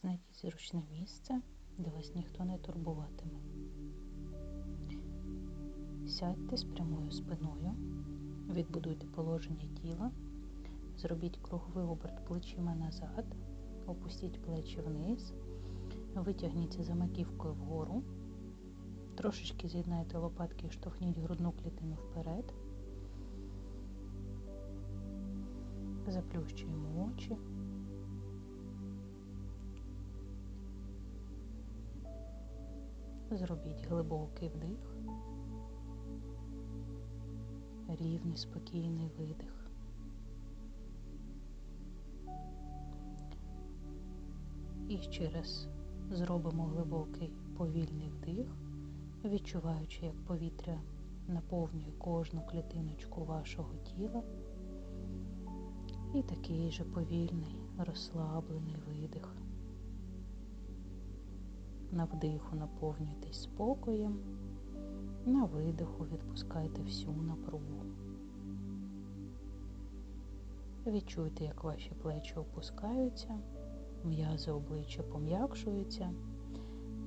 Знайдіть зручне місце, де вас ніхто не турбуватиме. Сядьте з прямою спиною, відбудуйте положення тіла, зробіть круговий оберт плечима назад, опустіть плечі вниз, витягніться за маківкою вгору, трошечки з'єднайте лопатки і штовхніть грудну клітину вперед. Заплющуємо очі. Зробіть глибокий вдих, рівний спокійний видих. І ще раз зробимо глибокий повільний вдих, відчуваючи, як повітря наповнює кожну клітиночку вашого тіла. І такий же повільний, розслаблений видих. На вдиху наповнюйтесь спокоєм, на видиху відпускайте всю напругу. Відчуйте, як ваші плечі опускаються, м'язи обличчя пом'якшуються,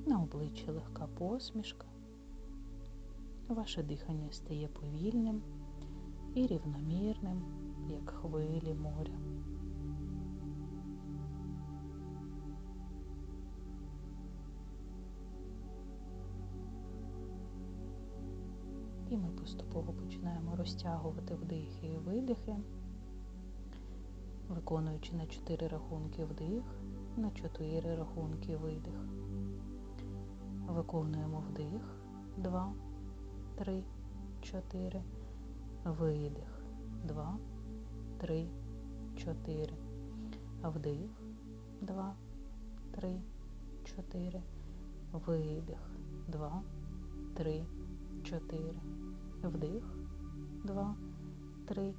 на обличчі легка посмішка. Ваше дихання стає повільним і рівномірним, як хвилі моря. Ми поступово починаємо розтягувати вдихи і видихи, виконуючи на 4 рахунки вдих, на 4 рахунки видих. Виконуємо вдих. 2, 3, 4, видих. 2, 3, 4, вдих. 2, 3, 4, видих. 2, 3, 4 вдих, два, три,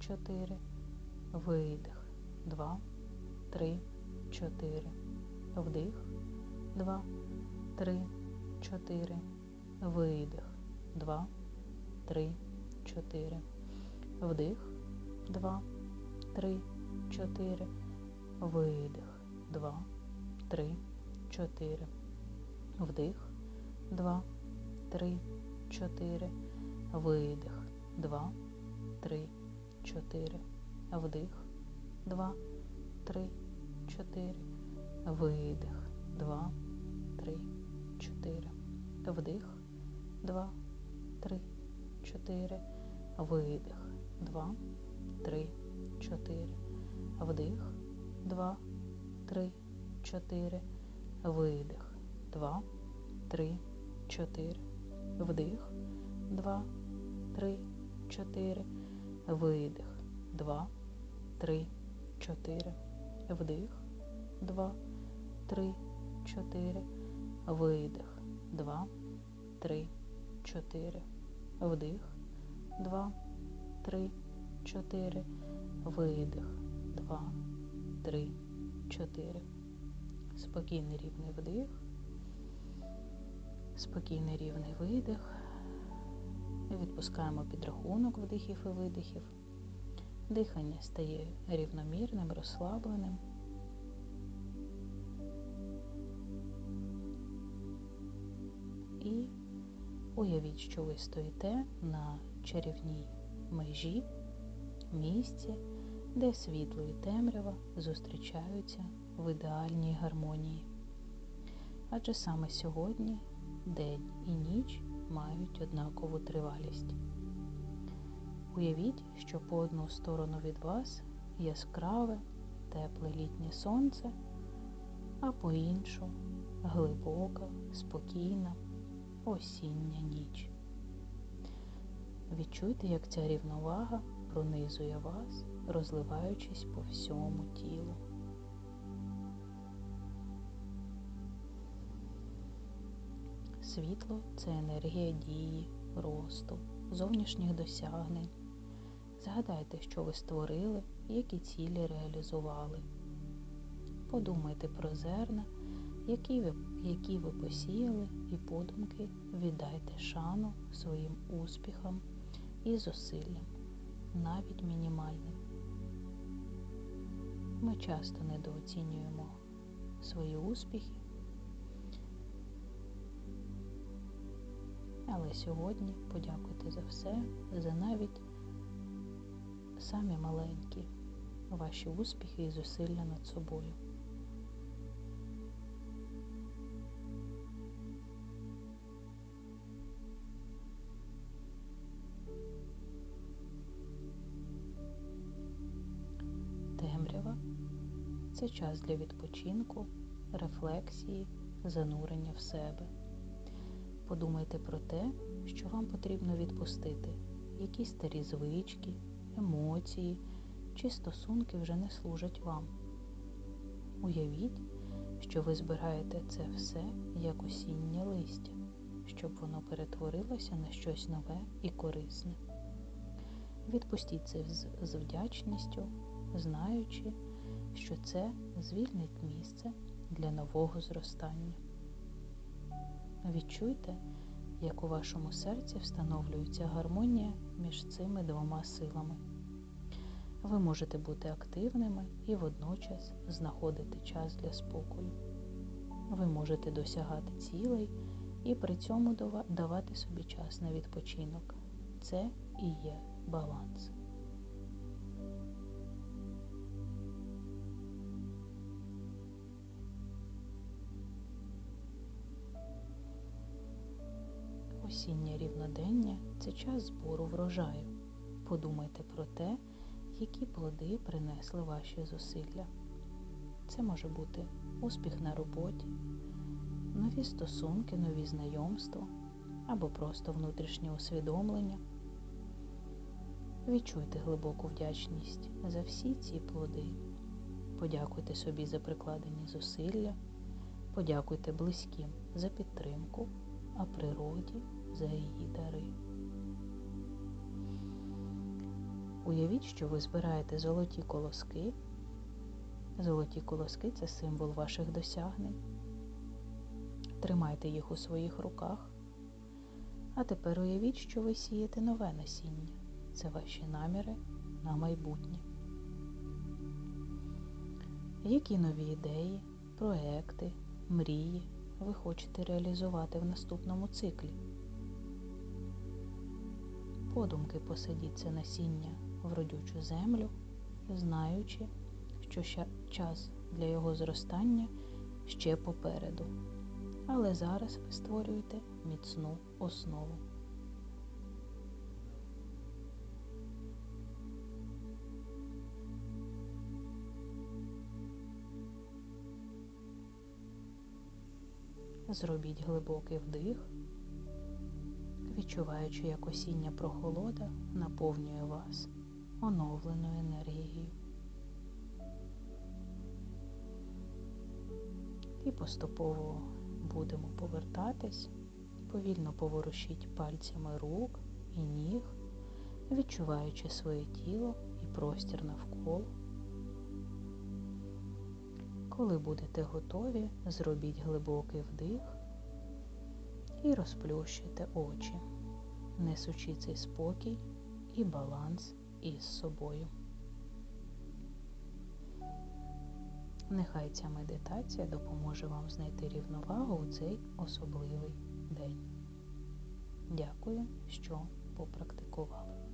чотири, видих, два, три, чотири, вдих, два, три, чотири, видих, два, три, чотири, вдих, два, три, чотири, видих, два, три, чотири, вдих, два, три, чотири видих, два, три, чотири, вдих, два, три, чотири, видих, два, три, чотири, вдих, два, три, чотири, видих, два, три, чотири, вдих, два, три, чотири, видих, два, три, чотири, вдих, два три, чотири, видих, два, три, чотири, вдих, два, три, чотири, видих, два, три, чотири, вдих, два, три, чотири, видих, два, три, чотири. Спокійний рівний вдих, спокійний рівний видих. Відпускаємо підрахунок вдихів і видихів. Дихання стає рівномірним, розслабленим. І уявіть, що ви стоїте на чарівній межі, місці, де світло і темрява зустрічаються в ідеальній гармонії. Адже саме сьогодні день і ніч мають однакову тривалість. Уявіть, що по одну сторону від вас яскраве, тепле літнє сонце, а по іншу глибока, спокійна, осіння ніч. Відчуйте, як ця рівновага пронизує вас, розливаючись по всьому тілу. Світло це енергія дії, росту, зовнішніх досягнень. Згадайте, що ви створили, які цілі реалізували. Подумайте про зерна, які ви, які ви посіяли, і подумки віддайте шану своїм успіхам і зусиллям, навіть мінімальним. Ми часто недооцінюємо свої успіхи. Але сьогодні подякуйте за все, за навіть самі маленькі ваші успіхи і зусилля над собою. Темрява це час для відпочинку, рефлексії, занурення в себе. Подумайте про те, що вам потрібно відпустити, які старі звички, емоції чи стосунки вже не служать вам. Уявіть, що ви збираєте це все як осіннє листя, щоб воно перетворилося на щось нове і корисне. Відпустіть це з вдячністю, знаючи, що це звільнить місце для нового зростання. Відчуйте, як у вашому серці встановлюється гармонія між цими двома силами. Ви можете бути активними і водночас знаходити час для спокою. Ви можете досягати цілей і при цьому давати собі час на відпочинок. Це і є баланс. Осіннє рівнодення це час збору врожаю. Подумайте про те, які плоди принесли ваші зусилля. Це може бути успіх на роботі, нові стосунки, нові знайомства або просто внутрішнє усвідомлення. Відчуйте глибоку вдячність за всі ці плоди. Подякуйте собі за прикладені зусилля, подякуйте близьким за підтримку, а природі за її дари. Уявіть, що ви збираєте золоті колоски. Золоті колоски це символ ваших досягнень. Тримайте їх у своїх руках. А тепер уявіть, що ви сієте нове насіння. Це ваші наміри на майбутнє. Які нові ідеї, проекти, мрії ви хочете реалізувати в наступному циклі? Подумки посадіть це насіння в родючу землю, знаючи, що час для його зростання ще попереду. Але зараз ви створюєте міцну основу. Зробіть глибокий вдих відчуваючи, як осіння прохолода наповнює вас оновленою енергією. І поступово будемо повертатись, повільно поворушіть пальцями рук і ніг, відчуваючи своє тіло і простір навколо. Коли будете готові, зробіть глибокий вдих і розплющуйте очі, несучи цей спокій і баланс із собою. Нехай ця медитація допоможе вам знайти рівновагу у цей особливий день. Дякую, що попрактикували.